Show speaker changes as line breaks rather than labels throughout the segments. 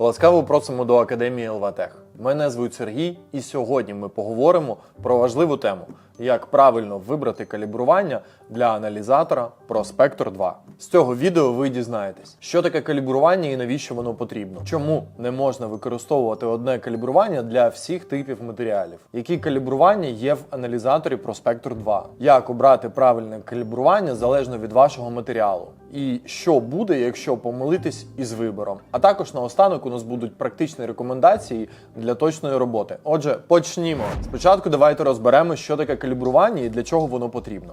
Ласкаво просимо до Академії ЛВАТЕХ. Мене звуть Сергій, і сьогодні ми поговоримо про важливу тему: як правильно вибрати калібрування для аналізатора Prospector 2. З цього відео ви дізнаєтесь, що таке калібрування і навіщо воно потрібно, чому не можна використовувати одне калібрування для всіх типів матеріалів, які калібрування є в аналізаторі Prospector 2, як обрати правильне калібрування залежно від вашого матеріалу. І що буде, якщо помилитись із вибором. А також наостанок у нас будуть практичні рекомендації для точної роботи. Отже, почнімо. Спочатку давайте розберемо, що таке калібрування і для чого воно потрібно.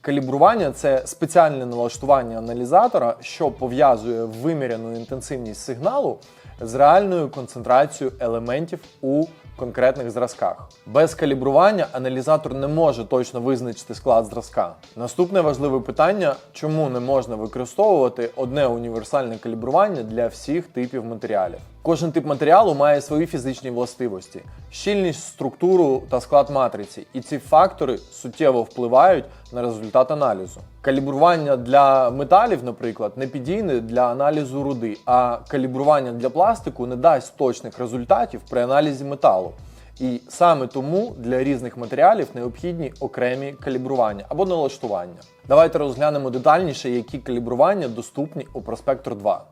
Калібрування це спеціальне налаштування аналізатора, що пов'язує виміряну інтенсивність сигналу з реальною концентрацією елементів у конкретних зразках. Без калібрування аналізатор не може точно визначити склад зразка. Наступне важливе питання: чому не можна використовувати одне універсальне калібрування для всіх типів матеріалів? Кожен тип матеріалу має свої фізичні властивості, щільність, структуру та склад матриці, і ці фактори суттєво впливають на результат аналізу. Калібрування для металів, наприклад, не підійне для аналізу руди, а калібрування для пластику не дасть точних результатів при аналізі металу. І саме тому для різних матеріалів необхідні окремі калібрування або налаштування. Давайте розглянемо детальніше, які калібрування доступні у Prospector 2.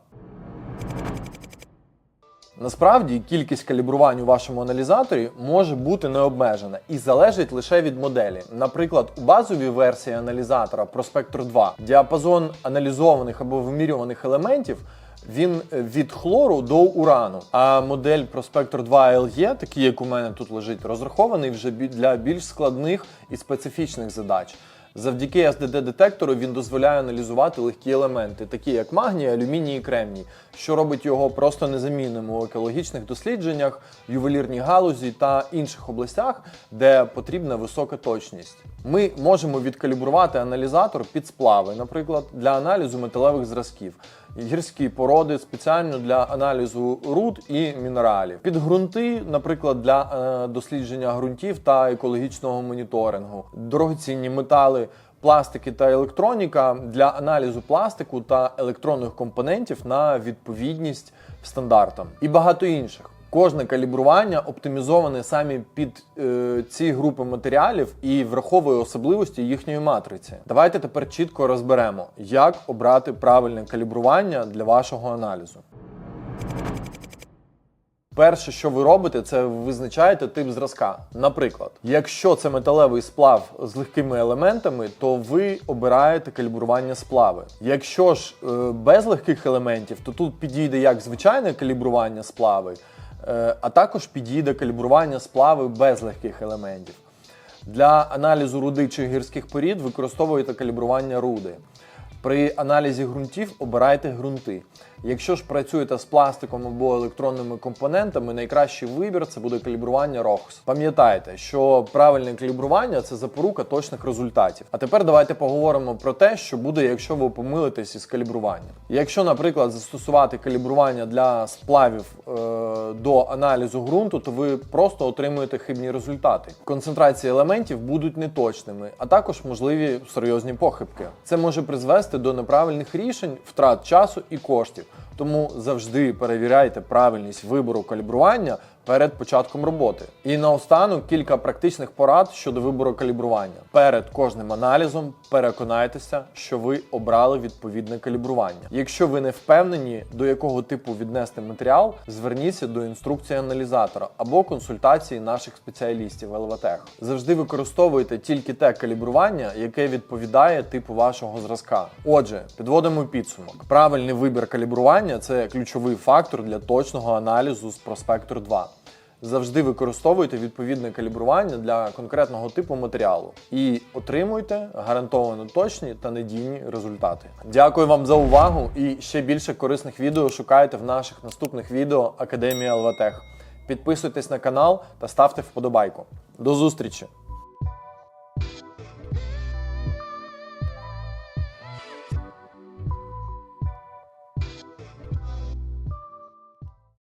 Насправді кількість калібрувань у вашому аналізаторі може бути необмежена і залежить лише від моделі. Наприклад, у базовій версії аналізатора Prospector 2 діапазон аналізованих або вимірюваних елементів. Він від хлору до урану. А модель Prospector 2 LE, такий як у мене тут лежить, розрахований вже для більш складних і специфічних задач. Завдяки SDD-детектору він дозволяє аналізувати легкі елементи, такі як магній, алюміній і кремній, що робить його просто незамінним у екологічних дослідженнях, ювелірній галузі та інших областях, де потрібна висока точність. Ми можемо відкалібрувати аналізатор під сплави, наприклад, для аналізу металевих зразків, гірські породи спеціально для аналізу руд і мінералів, під ґрунти, наприклад, для е, дослідження ґрунтів та екологічного моніторингу, дорогоцінні метали. Пластики та електроніка для аналізу пластику та електронних компонентів на відповідність стандартам і багато інших. Кожне калібрування оптимізоване самі під е, ці групи матеріалів і враховує особливості їхньої матриці. Давайте тепер чітко розберемо, як обрати правильне калібрування для вашого аналізу. Перше, що ви робите, це визначаєте тип зразка. Наприклад, якщо це металевий сплав з легкими елементами, то ви обираєте калібрування сплави. Якщо ж е, без легких елементів, то тут підійде як звичайне калібрування сплави, а також підійде калібрування сплави без легких елементів. Для аналізу руди чи гірських порід використовуєте калібрування руди. При аналізі ґрунтів обирайте ґрунти. Якщо ж працюєте з пластиком або електронними компонентами, найкращий вибір це буде калібрування ROHS. Пам'ятайте, що правильне калібрування це запорука точних результатів. А тепер давайте поговоримо про те, що буде, якщо ви помилитесь із калібруванням. Якщо, наприклад, застосувати калібрування для сплавів е, до аналізу ґрунту, то ви просто отримуєте хибні результати. Концентрації елементів будуть неточними, а також можливі серйозні похибки. Це може призвести до неправильних рішень, втрат часу і коштів. Тому завжди перевіряйте правильність вибору калібрування перед початком роботи. І наостанок кілька практичних порад щодо вибору калібрування. Перед кожним аналізом переконайтеся, що ви обрали відповідне калібрування. Якщо ви не впевнені, до якого типу віднести матеріал, зверніться до інструкції аналізатора або консультації наших спеціалістів ЛВТЕХ. Завжди використовуйте тільки те калібрування, яке відповідає типу вашого зразка. Отже, підводимо підсумок. Правильний вибір калібрування це ключовий фактор для точного аналізу з Prospector 2. Завжди використовуйте відповідне калібрування для конкретного типу матеріалу і отримуйте гарантовано точні та надійні результати. Дякую вам за увагу і ще більше корисних відео шукайте в наших наступних відео Академія ЛВТЕХ. Підписуйтесь на канал та ставте вподобайку. До зустрічі!